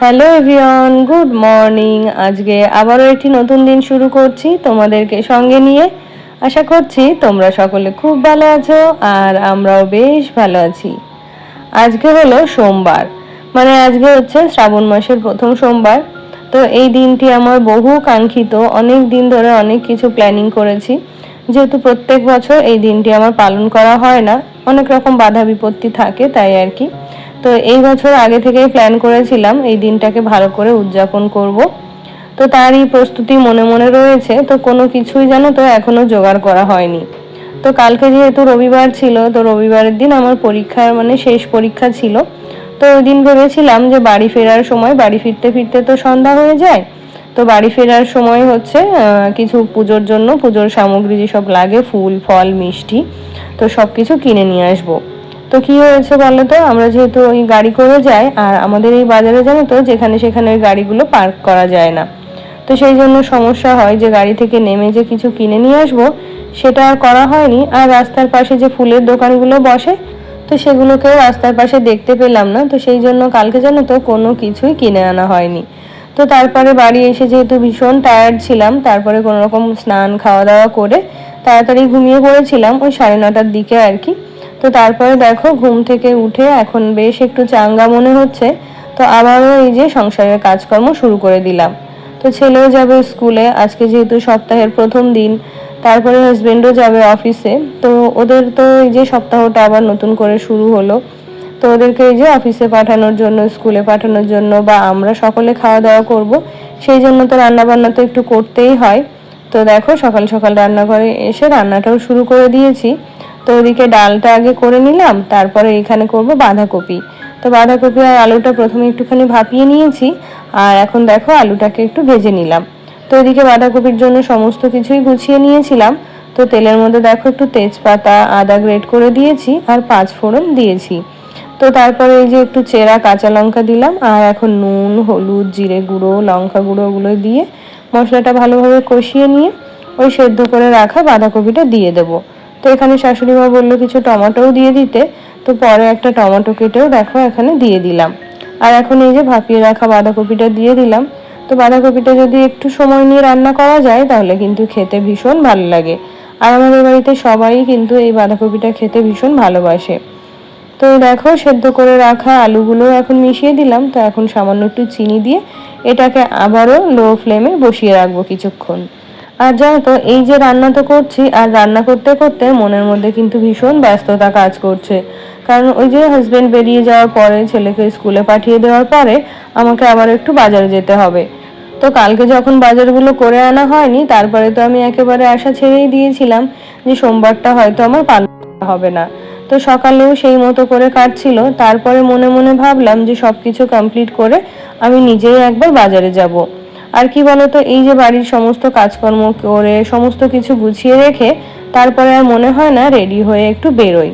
Hello everyone, good morning. আজকে আবারও একটি নতুন দিন শুরু করছি তোমাদেরকে সঙ্গে নিয়ে। আশা করছি তোমরা সকলে খুব ভালো আছো আর আমরাও বেশ ভালো আছি। আজকে হলো সোমবার মানে আজকে হচ্ছে শ্রাবণ মাসের প্রথম সোমবার। তো এই দিনটি আমার বহু কাঙ্ক্ষিত, অনেক দিন ধরে অনেক কিছু প্ল্যানিং করেছি। যেহেতু প্রত্যেক বছর এই দিনটি আমার পালন করা হয় না, অনেক রকম বাধা বিপত্তি থাকে তাই আর কি। তো এই বছর আগে থেকেই প্ল্যান করেছিলাম এই দিনটাকে ভালো করে উদযাপন করব। তো তারই প্রস্তুতি মনে মনে রয়েছে, তো কোনো কিছুই যেন তো এখনও জোগাড় করা হয়নি। তো কালকে যেহেতু রবিবার ছিল, তো রবিবারের দিন আমার পরীক্ষার মানে শেষ পরীক্ষা ছিল। তো ওই দিন ভেবেছিলাম যে বাড়ি ফেরার সময়, বাড়ি ফিরতে ফিরতে তো সন্ধ্যা হয়ে যায়, তো বাড়ি ফেরার সময় হচ্ছে কিছু পুজোর জন্য, পুজোর সামগ্রী যেসব লাগে, ফুল, ফল, মিষ্টি, তো সব কিছু কিনে নিয়ে আসব। তো কি হয়েছে বলো তো? আমরা যেহেতু ওই গাড়ি করে যাই, আর আমাদের এই বাজারে জানো তো, যেখানে সেখানে ওই গাড়িগুলো পার্ক করা যায় না। তো সেই জন্য সমস্যা হয় যে গাড়ি থেকে নেমে যে কিছু কিনে নিয়ে আসব, সেটা আর করা হয়নি। আর রাস্তার পাশে যে ফুলের দোকানগুলো বসে, তো সেগুলোকেও রাস্তার পাশে দেখতে পেলাম না। তো সেই জন্য কালকে জানো তো কোনো কিছুই কিনে আনা হয়নি। তো তারপরে বাড়ি এসে যেহেতু ভীষণ টায়ার্ড ছিলাম, তারপরে কোনো রকম স্নান খাওয়া দাওয়া করে তাড়াতাড়ি ঘুমিয়ে পড়েছিলাম, ওই সাড়ে নটার দিকে আর কি। তো তারপরে দেখো ঘুম থেকে উঠে এখন বেশ একটু চাঙ্গা মনে হচ্ছে, তো আবারও এই যে সংসারের কাজকর্ম শুরু করে দিলাম। তো ছেলেও যাবে স্কুলে, আজকে যেহেতু সপ্তাহের প্রথম দিন, তারপরে হাজবেন্ডও যাবে অফিসে তো ওদের তো এই যে সপ্তাহটা আবার নতুন করে শুরু হলো। তো ওদেরকে এই যে অফিসে পাঠানোর জন্য, স্কুলে পাঠানোর জন্য বা আমরা সকলে খাওয়া দাওয়া করব, সেই জন্য তো রান্না বান্না তো একটু করতেই হয়। তো দেখো সকাল সকাল রান্নাঘরে এসে রান্নাটাও শুরু করে দিয়েছি। তো ওদিকে ডালটা আগে করে নিলাম, তারপরে এখানে করব বাঁধাকপি। তো বাঁধাকপি আর আলুটা প্রথমে একটুখানি ভাপিয়ে নিয়েছি, আর এখন দেখো আলুটাকে একটু ভেজে নিলাম। তো ওইদিকে বাঁধাকপির জন্য সমস্ত কিছুই গুছিয়ে নিয়েছিলাম। তো তেলের মধ্যে দেখো একটু তেজপাতা, আদা গ্রেট করে দিয়েছি, আর পাঁচ ফোড়ন দিয়েছি। তো তারপরে এই যে একটু চেরা কাঁচা লঙ্কা দিলাম, আর এখন নুন, হলুদ, জিরে গুঁড়ো, লঙ্কা গুঁড়ো ওগুলো দিয়ে মশলাটা ভালোভাবে কষিয়ে নিয়ে ওই সেদ্ধ করে রাখা বাঁধাকপিটা দিয়ে দেবো। তো এখানে শাশুড়ি মা বলল কিছু টমেটোও দিয়ে দিতে, তো পরে একটা টমেটো কেটেও দেখো এখানে দিয়ে দিলাম। আর এখন এই যে ভাপিয়ে রাখা বাঁধাকপিটা দিয়ে দিলাম। তো বাঁধাকপিটা যদি একটু সময় নিয়ে রান্না করা যায়, তাহলে কিন্তু খেতে ভীষণ ভালো লাগে। আর আমাদের বাড়িতে সবাই কিন্তু এই বাঁধাকপিটা খেতে ভীষণ ভালোবাসে। তো দেখো সেদ্ধ করে রাখা আলুগুলো এখন মিশিয়ে দিলাম। তো এখন সামান্য একটু চিনি দিয়ে এটাকে আবারও লো ফ্লেমে বসিয়ে রাখব কিছুক্ষণ। আর জানো তো, এই যে রান্না তো করছি, আর রান্না করতে করতে মনের মধ্যে কিন্তু ভীষণ ব্যস্ততা কাজ করছে। কারণ ওই যে হাজবেন্ড বেরিয়ে যাওয়ার পরে, ছেলেকে স্কুলে পাঠিয়ে দেওয়ার পরে আমাকে আবার একটু বাজারে যেতে হবে। তো কালকে যখন বাজারগুলো করে আনা হয়নি, তারপরে তো আমি একেবারে আশা ছেড়েই দিয়েছিলাম যে সোমবারটা হয়তো আমার পালন হবে না। তো সকালেও সেই মতো করে কাটছিল। তারপরে মনে মনে ভাবলাম যে সব কিছু কমপ্লিট করে আমি নিজেই একবার বাজারে যাব। আর কি বলতো, এই যে বাড়ির সমস্ত কাজকর্ম করে সমস্ত কিছু গুছিয়ে রেখে তারপরে আর মনে হয় না রেডি হয়ে একটু বেরোই।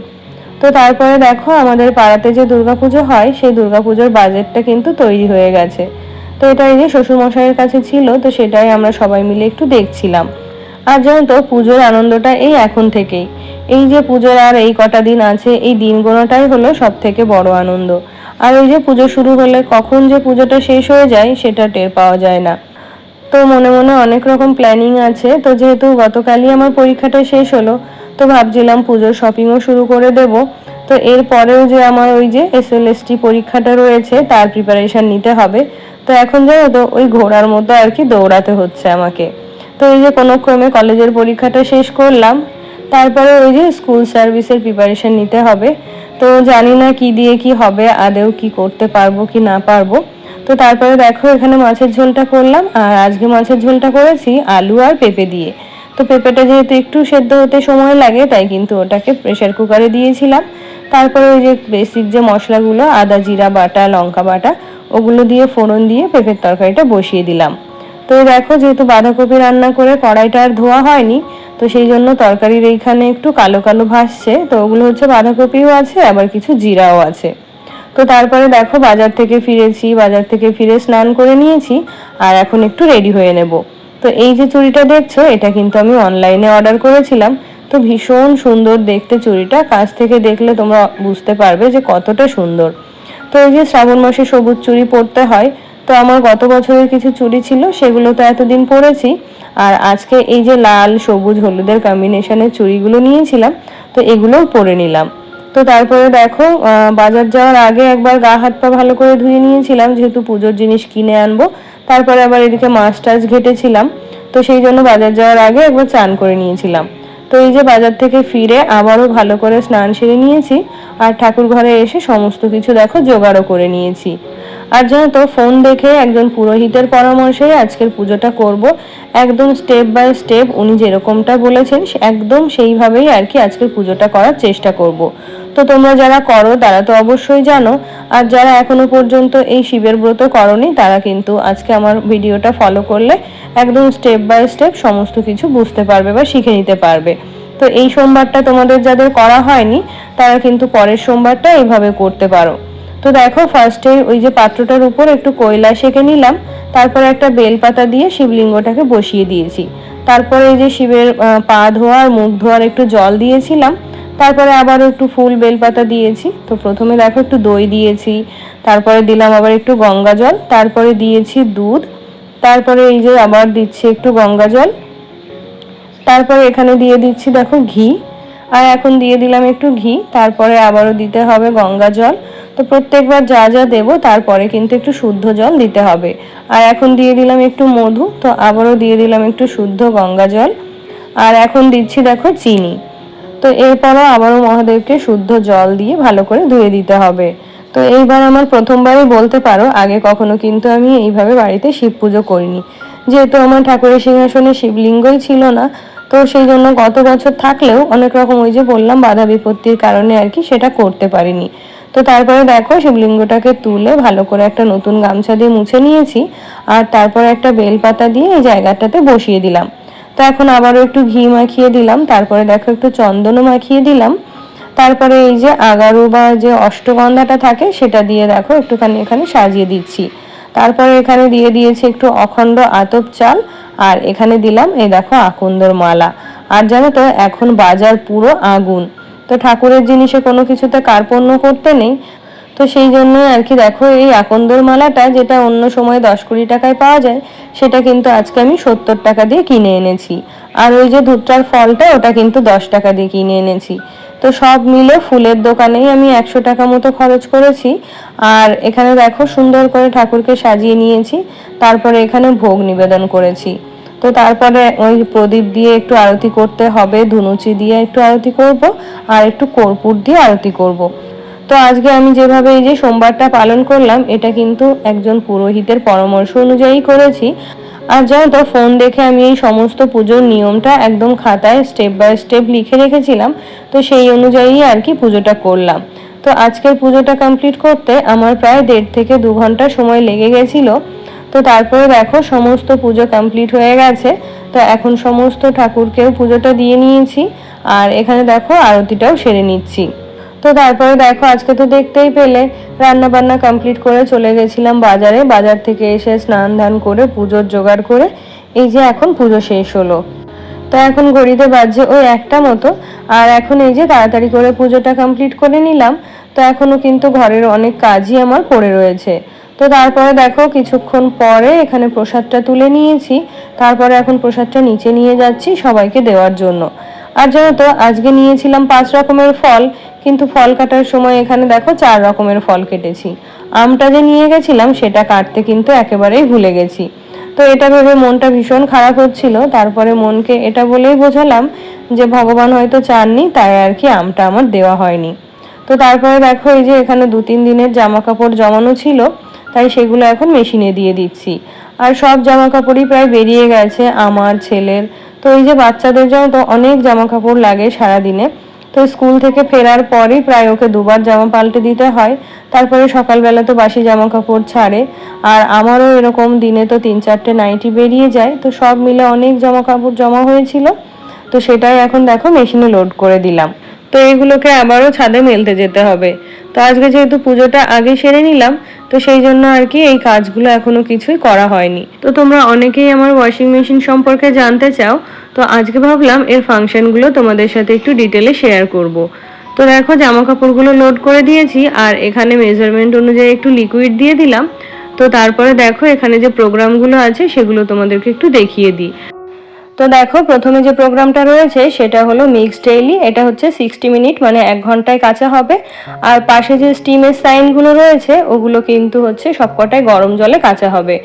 তো তারপরে দেখো আমাদের পাড়াতে যে দুর্গাপুজো হয়, সেই দুর্গাপুজোর বাজেটটা কিন্তু তৈরি হয়ে গেছে। তো এটা এই যে শ্বশুরমশাইয়ের কাছে ছিল, তো সেটাই আমরা সবাই মিলে একটু দেখছিলাম। আর জানো তো, পুজোর আনন্দটা এই এখন থেকেই। এই যে পুজোর আর এই কটা দিন আছে, এই দিনগুলোটাই হলো সব থেকে বড় আনন্দ। আর ওই যে পুজো শুরু হলে কখন যে পুজোটা শেষ হয়ে যায়, সেটা টের পাওয়া যায় না। তো মনে মনে অনেক রকম প্ল্যানিং আছে। তো যেহেতু গতকালই আমার পরীক্ষাটা শেষ হলো, তো ভাবছিলাম পুজোর শপিংও শুরু করে দেব। তো এরপরেও যে আমার ওই যে এস এল পরীক্ষাটা রয়েছে, তার প্রিপারেশন নিতে হবে। তো এখন জানো তো, ওই ঘোড়ার মতো আর কি দৌড়াতে হচ্ছে আমাকে। তো এই যে কোনো ক্রমে কলেজের পরীক্ষাটা শেষ করলাম, তারপরে ওই যে স্কুল সার্ভিসের প্রিপারেশন নিতে হবে। তো জানি না কি দিয়ে কি হবে, আদেও কি করতে পারব কি না পারব। তো তারপরে দেখো, এখানে মাছের ঝোলটা করলাম, আর আজকে মাছের ঝোলটা করেছি আলু আর পেঁপে দিয়ে। তো পেঁপেটা যেহেতু একটু সেদ্ধ হতে সময় লাগে, তাই কিন্তু ওটাকে প্রেশার কুকারে দিয়েছিলাম। তারপরে ওই যে বেসিক যে মশলাগুলো, আদা জিরা বাটা, লঙ্কা বাটা, ওগুলো দিয়ে ফোড়ন দিয়ে পেঁপের তরকারিটা বসিয়ে দিলাম। তো দেখো, যেহেতু বাঁধাকপি রান্না করে কড়াইটা আর ধোয়া হয়নি, তো সেই জন্য তরকারির এইখানে একটু কালো কালো ভাসছে। তো ওগুলো হচ্ছে বাঁধাকপিও আছে, আবার কিছু জিরাও আছে। তো তারপরে দেখো বাজার থেকে ফিরেছি, বাজার থেকে ফিরে স্নান করে নিয়েছি আর এখন একটু রেডি হয়ে নেব। তো এই যে চুড়িটা দেখছ, এটা কিন্তু আমি অনলাইনে অর্ডার করেছিলাম। তো ভীষণ সুন্দর দেখতে চুড়িটা, কাছ থেকে দেখলে তোমরা বুঝতে পারবে যে কতটা সুন্দর। তো এই যে শ্রাবণ মাসে সবুজ চুড়ি পরতে হয়, তো আমার গত বছরের কিছু চুড়ি ছিল, সেগুলো তো এতদিন পরেছি। আর আজকে এই যে লাল, সবুজ, হলুদের কম্বিনেশনের চুড়িগুলো নিয়েছিলাম, তো এগুলোও পরে নিলাম। তো তারপরে দেখো বাজার যাওয়ার আগে একবার গা হাত পা ভালো করে ধুয়ে নিয়েছিলাম, যেহেতু পুজোর জিনিস কিনে আনব। তারপরে আবার এদিকে মাছ টাছ ঘেটেছিলাম। তো সেই জন্য বাজার যাওয়ার আগে একবার চান করে নিয়েছিলাম। তো এই যে বাজার থেকে ফিরে আবারও ভালো করে স্নান সেরে নিয়েছি, আর ঠাকুর ঘরে এসে সমস্ত কিছু দেখো, জোগাড়ও করে নিয়েছি। আর জানো তো, ফোন দেখে একজন পুরোহিতের পরামর্শে আজকের পুজোটা করব। একদম স্টেপ বাই স্টেপ উনি যেরকমটা বলেছেন একদম সেইভাবেই আর কি আজকের পুজোটা করার চেষ্টা করব। তো তোমরা যারা করো, তারা তো অবশ্যই জানো। আর যারা এখনও পর্যন্ত এই শিবের ব্রত করনি, তারা কিন্তু আজকে আমার ভিডিওটা ফলো করলে একদম স্টেপ বাই স্টেপ সমস্ত কিছু বুঝতে পারবে বা শিখে নিতে পারবে। তো এই সোমবারটা তোমাদের যাদের করা হয়নি, তারা কিন্তু পরের সোমবারটা এইভাবে করতে পারো। তো দেখো ফার্স্টে ওই যে পাত্রটার উপর একটু কয়লা সেঁকে নিলাম, তারপরে একটা বেলপাতা দিয়ে শিবলিঙ্গটাকে বসিয়ে দিয়েছি। তারপরে এই যে শিবের পা ধোয়ার মুখ ধোয়ার একটু জল দিয়েছিলাম তারপরে আবার একটু ফুল বেলপাতা দিয়েছি। তো প্রথমে দেখো একটু দই দিয়েছি, তারপরে দিলাম আবার একটু গঙ্গা জল, তারপরে দিয়েছি দুধ, তারপরে এই যে আবার দিচ্ছি একটু গঙ্গা জল, তারপরে এখানে দিয়ে দিচ্ছি দেখো ঘি, আর এখন দিয়ে দিলাম একটু ঘি, তারপরে আবারও দিতে হবে গঙ্গা জল। তো প্রত্যেকবার যা যা দেব তারপরে কিন্তু একটু শুদ্ধ জল দিতে হবে। আর এখন দিয়ে দিলাম একটু মধু, তো আবারও দিয়ে দিলাম একটু শুদ্ধ গঙ্গা জল। আর এখন দিচ্ছি দেখো চিনি। তো এরপরও আবারও মহাদেবকে শুদ্ধ জল দিয়ে ভালো করে ধুয়ে দিতে হবে। তো এইবার আমার প্রথমবারই বলতে পারো, আগে কখনো কিন্তু আমি এইভাবে বাড়িতে শিব পুজো করিনি। যেহেতু আমার ঠাকুরের সিংহাসনে শিবলিঙ্গই ছিল না, তো সেই জন্য গত বছর থাকলেও অনেক রকম ওই যে বললাম, বাধা বিপত্তির কারণে আর কি সেটা করতে পারিনি। তো তারপরে দেখো শিবলিঙ্গটাকে তুলে ভালো করে একটা নতুন গামছা দিয়ে মুছে নিয়েছি, আর তারপরে একটা বেলপাতা দিয়ে এই জায়গাটাতে বসিয়ে দিলাম। তো এখন আবারও একটু ঘি মাখিয়ে দিলাম, তারপরে দেখো একটু চন্দনও মাখিয়ে দিলাম। তারপরে এই যে আগারু বা যে অষ্টগন্ধাটা থাকে, সেটা দিয়ে দেখো একটুখানি এখানে সাজিয়ে দিচ্ছি। তারপরে এখানে দিয়ে দিয়েছি একটু অখণ্ড আতপ চাল, আর এখানে দিলাম এই দেখো আকন্দর মালা। আর জানো তো, এখন বাজার পুরো আগুন। তো ঠাকুরের জিনিসে কোনো কিছুতে কার্পণ্য করতে নেই তো সেই জন্য আর কি দেখো এই আকন্দর মালাটা যেটা অন্য সময় দশ কুড়ি টাকায় পাওয়া যায়, সেটা কিন্তু আজকে আমি সত্তর টাকা দিয়ে কিনে এনেছি। আর ওই যে ধুতরার ফলটা, ওটা কিন্তু দশ টাকা দিয়ে কিনে এনেছি। তো সব মিলে ফুলের দোকানেই আমি একশো টাকা মতো খরচ করেছি। আর এখানে দেখো সুন্দর করে ঠাকুরকে সাজিয়ে নিয়েছি, তারপরে এখানে ভোগ নিবেদন করেছি। তো তারপরে ওই প্রদীপ দিয়ে একটু আরতি করতে হবে, ধুনুচি দিয়ে একটু আরতি করব, আর একটু কর্পূর দিয়ে আরতি করব। তো আজকে আমি যেভাবে এই যে সোমবারটা পালন করলাম, এটা কিন্তু একজন পুরোহিতের পরামর্শ অনুযায়ী করেছি। আর জানো তো, ফোন দেখে আমি এই সমস্ত পুজোর নিয়মটা একদম খাতায় স্টেপ বাই স্টেপ লিখে রেখেছিলাম, তো সেই অনুযায়ী আর কি পুজোটা করলাম। তো আজকের পুজোটা কমপ্লিট করতে আমার প্রায় দেড় থেকে দু ঘণ্টা সময় লেগে গেছিল। তো তারপরে দেখো, সমস্ত পুজো কমপ্লিট হয়ে গেছে। তো এখন সমস্ত ঠাকুরকেও পুজোটা দিয়ে নিয়েছি। আর এখানে দেখো, আরতিটাও সেরে নিচ্ছি। তো তারপরে দেখো, আজকে তো দেখতেই পেলে রান্না বান্না কমপ্লিট করে চলে গেছিলাম বাজারে। বাজার থেকে এসে স্নান ধান করে, পুজোর জোগাড় করে, এই যে এখন পুজো শেষ হলো। তো এখন ঘড়িতে বাজছে ওই একটা মতো, আর এখন এই যে তাড়াতাড়ি করে পুজোটা কমপ্লিট করে নিলাম, তো এখনও কিন্তু ঘরের অনেক কাজই আমার পড়ে রয়েছে। তো তারপরে দেখো, কিছুক্ষণ পরে এখানে প্রসাদটা তুলে নিয়েছি, তারপরে এখন প্রসাদটা নিচে নিয়ে যাচ্ছি সবাইকে দেওয়ার জন্য। আর জানো তো, আজকে নিয়েছিলাম পাঁচ রকমের ফল, কিন্তু ফল কাটার সময় এখানে দেখো চার রকমের ফল কেটেছি। আমটা যে নিয়ে গেছিলাম, সেটা কাটতে কিন্তু একেবারেই ভুলে গেছি। তো এটা ভেবে মনটা ভীষণ খারাপ হচ্ছিল। তারপরে মনকে এটা বলেই বোঝালাম যে ভগবান হয়তো চাননি, তাই আর কি আমটা আমার দেওয়া হয়নি। তো তারপরে দেখো এই যে এখানে দু তিন দিনের জামা কাপড় জমানো ছিল। তাই সেগুলো এখন মেশিনে দিয়ে দিচ্ছি। আর সব জামা কাপড়ই প্রায় বেরিয়ে গেছে আমার ছেলের। তো এই যে বাচ্চাদের জন্য তো অনেক জামা কাপড় লাগে সারাদিনে। তো স্কুল থেকে ফেরার পরই প্রায় ওকে দুবার জামা পাল্টে দিতে হয়। তারপরে সকালবেলা তো বাসি জামা কাপড় ছাড়ে। আর আমারও এরকম দিনে তো তিন চারটে নাইটি বেরিয়ে যায়। তো সব মিলে অনেক জামা কাপড় জমা হয়েছিল। তো সেটাই এখন দেখো মেশিনে লোড করে দিলাম। তো এগুলোকে আবারও ছাদে মেলতে যেতে হবে। তো আজকে যেহেতু পুজোটা আগে সেরে নিলাম, তো সেই জন্য আর কি এই কাজগুলো এখনও কিছুই করা হয়নি। তো তোমরা অনেকেই আমার ওয়াশিং মেশিন সম্পর্কে জানতে চাও, তো আজকে ভাবলাম এর ফাংশনগুলো তোমাদের সাথে একটু ডিটেলে শেয়ার করব। তো দেখো জামা কাপড়গুলো লোড করে দিয়েছি, আর এখানে মেজারমেন্ট অনুযায়ী একটু লিকুইড দিয়ে দিলাম। তো তারপরে দেখো এখানে যে প্রোগ্রামগুলো আছে, সেগুলো তোমাদেরকে একটু দেখিয়ে দিই। তো দেখো, প্রথমে যে প্রোগ্রামটা রয়েছে সেটা হলো মিক্স ডেইলি এটা হচ্ছে সিক্সটি মিনিট মানে এক ঘন্টায় কাঁচা হবে। আর পাশে যে স্টিমের সাইনগুলো রয়েছে, ওগুলো কিন্তু হচ্ছে সবকটাই গরম জলে কাঁচা হবে।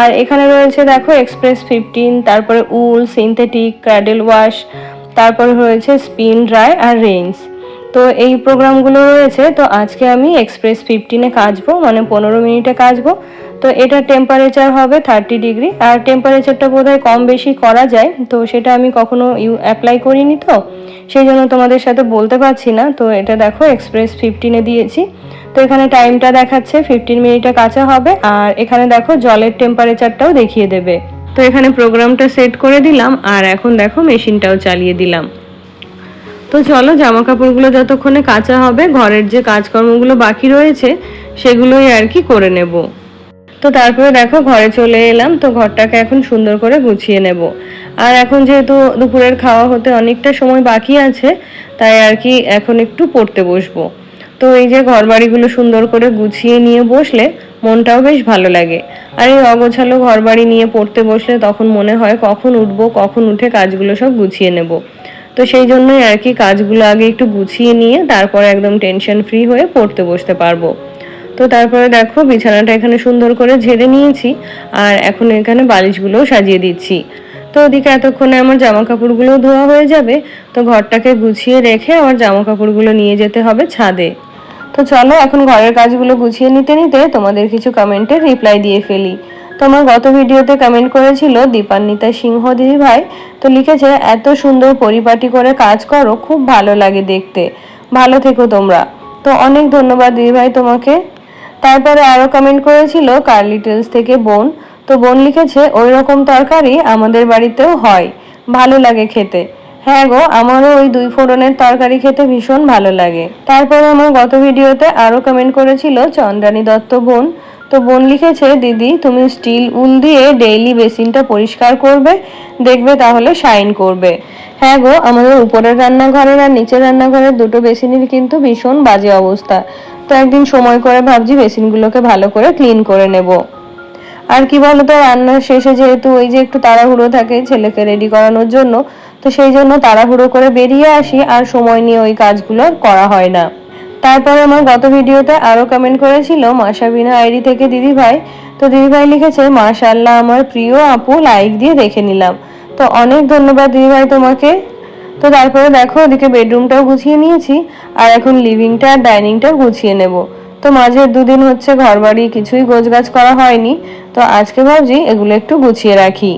আর এখানে রয়েছে দেখো এক্সপ্রেস ফিফটিন তারপরে উল সিনথেটিক ক্যাডেল ওয়াশ তারপরে রয়েছে স্পিন ড্রাই আর রেঞ্জ তো এই প্রোগ্রামগুলো রয়েছে, তো আজকে আমি এক্সপ্রেস ফিফটিনে কাচবো মানে পনেরো মিনিটে কাচবো। তো এটা টেম্পারেচার হবে থার্টি ডিগ্রি আর টেম্পারেচারটা বোধহয় কম বেশি করা যায়, তো সেটা আমি কখনো ইউ অ্যাপ্লাই করিনি তো, সেই জন্য তোমাদের সাথে বলতে পারছি না। তো এটা দেখো এক্সপ্রেস ফিফটিনে দিয়েছি। তো এখানে টাইমটা দেখাচ্ছে ফিফটিন মিনিটে কাঁচা হবে। আর এখানে দেখো, জলের টেম্পারেচারটাও দেখিয়ে দেবে। তো এখানে প্রোগ্রামটা সেট করে দিলাম, আর এখন দেখো মেশিনটাও চালিয়ে দিলাম। তো চলো জামা কাপড়গুলো যতক্ষণে কাঁচা হবে, ঘরের যে কাজকর্মগুলো বাকি রয়েছে, সেগুলোই আর কি করে নেব। তো তারপরে দেখো ঘরে চলে এলাম, তো ঘরটাকে এখন সুন্দর করে গুছিয়ে নেব। আর এখন যেহেতু দুপুরের খাওয়া হতে অনেকটা সময় বাকি আছে, তাই আর কি এখন একটু পড়তে বসবো। তো এই যে ঘর বাড়িগুলো সুন্দর করে গুছিয়ে নিয়ে বসলে মনটাও বেশ ভালো লাগে। আর এই অগোছালো ঘর বাড়ি নিয়ে পড়তে বসলে তখন মনে হয় কখন উঠবো, কখন উঠে কাজগুলো সব গুছিয়ে নেব। তো সেই জন্যই আর কি কাজগুলো আগে একটু গুছিয়ে নিয়ে তারপরে একদম টেনশন ফ্রি হয়ে পড়তে বসতে পারব। তো তারপরে দেখো বিছানাটা এখানে সুন্দর করে ঝেড়ে নিয়েছি, আর এখন এখানে বালিশগুলোও সাজিয়ে দিচ্ছি। তো ওদিকে এতক্ষণে আমার জামা কাপড়গুলো ধোয়া হয়ে যাবে, তো ঘরটাকে গুছিয়ে রেখে আমার জামা কাপড়গুলো নিয়ে যেতে হবে ছাদে। তো চলো এখন ঘরের কাজগুলো গুছিয়ে নিতে নিতে তোমাদের কিছু কমেন্টের রিপ্লাই দিয়ে ফেলি। তোমার গত ভিডিওতে কমেন্ট করেছিল দীপান্বিতা সিংহ দিদি ভাই, তো লিখেছে, এত সুন্দর পরিপাটি করে কাজ করো, খুব ভালো লাগে দেখতে। ভালো থেকো তোমরা। তো অনেক ধন্যবাদ দিদি ভাই তোমাকে। তারপরে আরও কমেন্ট করেছিল কার্লি টেলস থেকে বোন। তো বোন লিখেছে ওই রকম তরকারি আমাদের বাড়িতেও হয়, ভালো লাগে খেতে। হ্যাঁ গো, আমারও ওই দুই ফোড়নের তরকারি খেতে ভীষণ ভালো লাগে। তারপরে আমার গত ভিডিওতে আরও কমেন্ট করেছিল চন্দ্রানী দত্ত বোন। তো বোন লিখেছে, দিদি, তুমি স্টিল উল দিয়ে ডেইলি বেসিনটা পরিষ্কার করবে, দেখবে তাহলে শাইন করবে। হ্যাঁ গো, আমাদের উপরের রান্নাঘরের আর নিচের রান্নাঘরের দুটো বেসিনের কিন্তু ভীষণ বাজে অবস্থা। একদিন সময় করে ভাবছি বেসিনগুলোকে ভালো করে ক্লিন করে নেব। আর কি বলতো রান্নার শেষে যেহেতু ওই যে একটু তাড়াহুড়ো থাকে ছেলেকে রেডি করানোর জন্য, তো সেই জন্য তাড়াহুড়ো করে বেরিয়ে আসি আর সময় নিয়ে ওই কাজগুলো করা হয় না। তারপরে আমার গত ভিডিওতে আরও কমেন্ট করেছিল মাসাবিনা আইডি থেকে দিদি ভাই। তো দিদি ভাই লিখেছে মাশাল্লাহ আমার প্রিয় আপু লাইক দিয়ে দেখে নিলাম। তো অনেক ধন্যবাদ দিদি ভাই তোমাকে। তো তারপরে দেখো ওদিকে বেডরুমটাও গুছিয়ে নিয়েছি, আর এখন লিভিংটা আর ডাইনিংটাও গুছিয়ে নেব। তো মাঝের দুদিন হচ্ছে ঘর বাড়ি কিছুই গোছগাছ করা হয়নি, তো আজকে ভাবছি এগুলো একটু গুছিয়ে রাখি।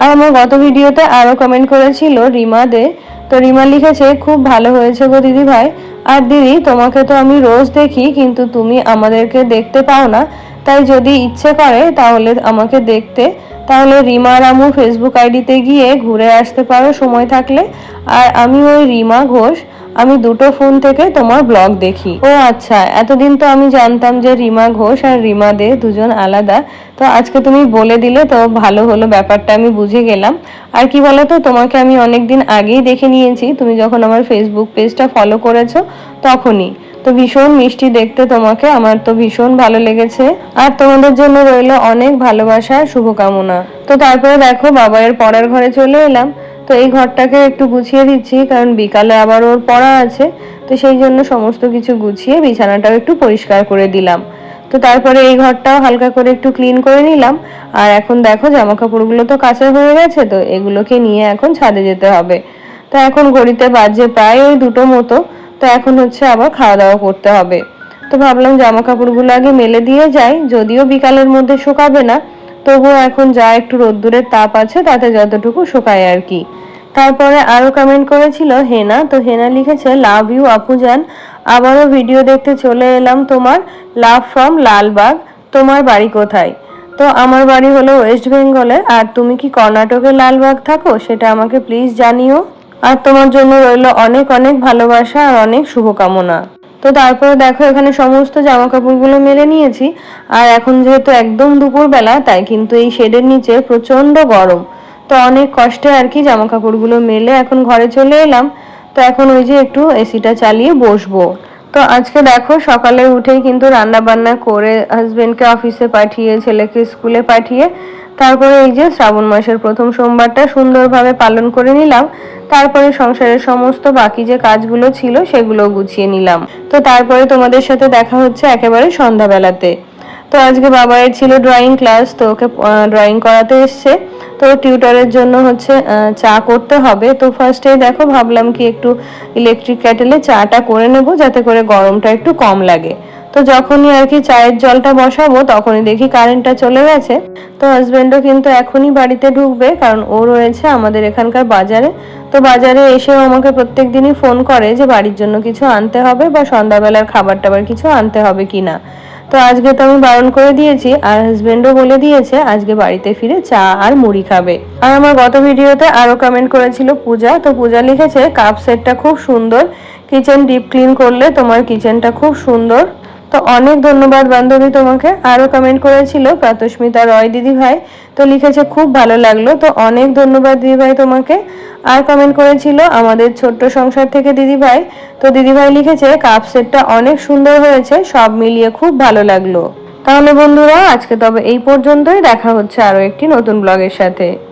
আর আমার গত ভিডিওতে আরও কমেন্ট করেছিল রিমা দে, তো রিমা লিখেছে, খুব ভালো হয়েছে গো দিদি ভাই। আর দিদি, তোমাকে তো আমি রোজ দেখি, কিন্তু তুমি আমাদেরকে দেখতে পাও না। তাই যদি ইচ্ছে করে, তাহলে আমাকে দেখতে তাহলে রিমা রামু ফেসবুক আইডিতে গিয়ে ঘুরে আসতে পারো, সময় থাকলে। আর আমি ওই রিমা ঘোষ, আমি দুটো ফোন থেকে তোমার ব্লগ দেখি। ও আচ্ছা এতদিন তো আমি জানতাম যে রিমা ঘোষ আর রিমা দে দুজন আলাদা। তো আজকে তুমি বলে দিলে, তো ভালো হলো ব্যাপারটা, আমি বুঝে গেলাম। আর কি বলতো, তোমাকে আমি অনেকদিন আগেই দেখে নিয়েছি, তুমি যখন আমার ফেসবুক পেজটা ফলো করেছ, তখনই। তো ভীষণ মিষ্টি দেখতে তোমাকে, আমার তো ভীষণ ভালো লেগেছে। আর তোমাদের জন্য রইল অনেক ভালোবাসা, শুভকামনা। তো তারপরে দেখো বাবা এর পড়ার ঘরে চলে এলাম। তো এই ঘরটাকে একটু গুছিয়ে দিচ্ছি, কারণ বিকালে আবার ওর পড়া আছে। তো সেই জন্য সমস্ত কিছু গুছিয়ে বিছানাটাও একটু পরিষ্কার করে দিলাম। তো তারপরে এই ঘরটাও হালকা করে একটু ক্লিন করে নিলাম। আর এখন দেখো জামা কাপড়গুলো তো কাঁচা হয়ে গেছে, তো এগুলোকে নিয়ে এখন ছাদে যেতে হবে। তো এখন ঘড়িতে বাজে প্রায় ওই দুটো মতো। তো এখন হচ্ছে আবার খাওয়া দাওয়া করতে হবে। তো ভাবলাম জামা কাপড়গুলো আগে মেলে দিয়ে যাই, যদিও বিকালের মধ্যে শুকাবে না। তবুও এখন যা একটু রোদ্দুরের তাপ আছে, তাতে যতটুকু শুকায় আর কি। তারপরে আরও কমেন্ট করেছিল হেনা, তো হেনা লিখেছে লাভ ইউ আপুজান। আবারও ভিডিও দেখতে চলে এলাম তোমার। Love from Lalbagh. তোমার বাড়ি কোথায়? তো আমার বাড়ি হলো ওয়েস্ট বেঙ্গলে, আর তুমি কি কর্ণাটকের লালবাগ থাকো? সেটা আমাকে প্লিজ জানিও। আর তোমার জন্য রইল অনেক অনেক ভালোবাসা আর অনেক শুভকামনা। তো তারপরে দেখো, এখানে সমস্ত জামা কাপড়গুলো মেলে নিয়েছি। আর এখন যেহেতু একদম দুপুরবেলা, তাই কিন্তু এই শেডের নিচে প্রচণ্ড গরম। তো অনেক কষ্টে আর কি জামা কাপড়গুলো মেলে এখন ঘরে চলে এলাম। তো এখন ওই যে একটু এসিটা চালিয়ে বসবো। তো আজকে দেখো, সকালে উঠেই কিন্তু রান্না বান্না করে হাজবেন্ডকে অফিসে পাঠিয়ে, ছেলেকে স্কুলে পাঠিয়ে, তারপরে এই যে শ্রাবণ মাসের প্রথম সোমবারটা সুন্দরভাবে পালন করে নিলাম। তারপরে সংসারের সমস্ত বাকি যে কাজগুলো ছিল সেগুলো গুছিয়ে নিলাম। তো তারপরে তোমাদের সাথে দেখা হচ্ছে একেবারে সন্ধ্যাবেলাতে। তো আজকে বাবায়ের ছিল ড্রয়িং ক্লাস তো ওকে ড্রয়িং করাতে এসছে। তো টিউটারের জন্য হচ্ছে চা করতে হবে। তো ফার্স্টে দেখো, ভাবলাম কি একটু ইলেকট্রিক কেটেলে চাটা করে নেব, যাতে করে গরমটা একটু কম লাগে। তো যখনই আর কি চায়ের জলটা বসাবো, তখনই দেখি কারেন্টটা চলে গেছে। তো হাজবেন্ডও কিন্তু এখনই বাড়িতে ঢুকবে, কারণ ও রয়েছে আমাদের এখানকার বাজারে। তো বাজারে এসেও আমাকে প্রত্যেক দিনই ফোন করে যে, বাড়ির জন্য কিছু আনতে হবে বা সন্ধ্যাবেলার খাবার টাবার কিছু আনতে হবে কিনা। তো আজকে তো আমি বারণ করে দিয়েছি, আর হাজব্যান্ডও বলে দিয়েছে, আজকে বাড়িতে ফিরে চা আর মুড়ি খাবে। আর আমার গত ভিডিওতে আরও কমেন্ট করেছিল পূজা, তো পূজা লিখেছে, কাপ সেটটা খুব সুন্দর কিচেন ডিপ ক্লিন করলে তোমার কিচেনটা খুব সুন্দর। তো অনেক ধন্যবাদ বান্ধবী তোমাকে। আরও কমেন্ট করেছিল প্রাতস্মিতা রয় দিদি ভাই। তো লিখেছে, খুব ভালো লাগল। তো অনেক ধন্যবাদ দিদি ভাই তোমাকে। আর কমেন্ট করেছিল আমাদের ছোট্ট সংসার থেকে দিদি ভাই। তো দিদি ভাই লিখেছে, কাপ সেটটা অনেক সুন্দর হয়েছে, সব মিলিয়ে খুব ভালো লাগল। তাহলে বন্ধুরা, আজকে তবে এই পর্যন্তই। দেখা হচ্ছে আরও একটি নতুন ব্লগের সাথে।